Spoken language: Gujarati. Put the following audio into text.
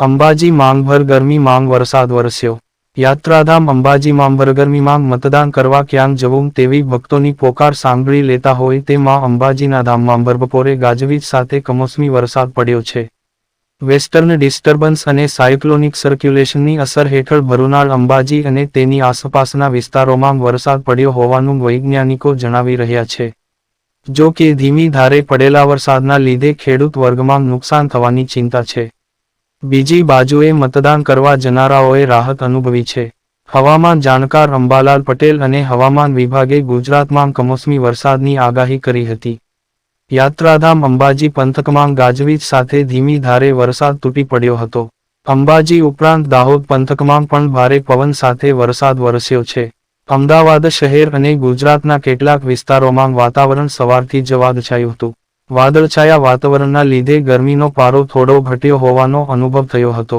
અંબાજી માંગભર ગરમી માંગ વરસાદ વરસ્યો. યાત્રાધામ અંબાજી માંગભર ગરમી માંગ મતદાન કરવા ક્યાંક જવું તેવી ભક્તોની પોકાર સાંભળી લેતા હોય તે માં અંબાજીના ધામમાં બપોરે ગાજવીજ સાથે કમોસમી વરસાદ પડ્યો છે. વેસ્ટર્ન ડિસ્ટર્બન્સ અને સાયક્લોનિક સર્ક્યુલેશનની અસર હેઠળ ભરૂનાળ અંબાજી અને તેની આસપાસના વિસ્તારોમાં વરસાદ પડ્યો હોવાનું વૈજ્ઞાનિકો જણાવી રહ્યા છે. જો કે ધીમી ધારે પડેલા વરસાદના લીધે ખેડૂત વર્ગમાં નુકસાન થવાની ચિંતા છે. બીજી બાજુએ મતદાન કરવા જનારાઓએ રાહત અનુભવી છે. હવામાન જાણકાર અંબાલાલ પટેલ અને હવામાન વિભાગે ગુજરાતમાં કમોસમી વરસાદની આગાહી કરી હતી. યાત્રાધામ અંબાજી પંથકમાં ગાજવીજ સાથે ધીમી ધારે વરસાદ તૂટી પડ્યો હતો. અંબાજી ઉપરાંત દાહોદ પંથકમાં પણ ભારે પવન સાથે વરસાદ વરસ્યો છે. અમદાવાદ શહેર અને ગુજરાતના કેટલાક વિસ્તારોમાં વાતાવરણ સવારથી જ છાયું હતું. વાદળછાયા વાતાવરણના લીધે ગરમીનો પારો થોડો ઘટ્યો હોવાનો અનુભવ થયો હતો.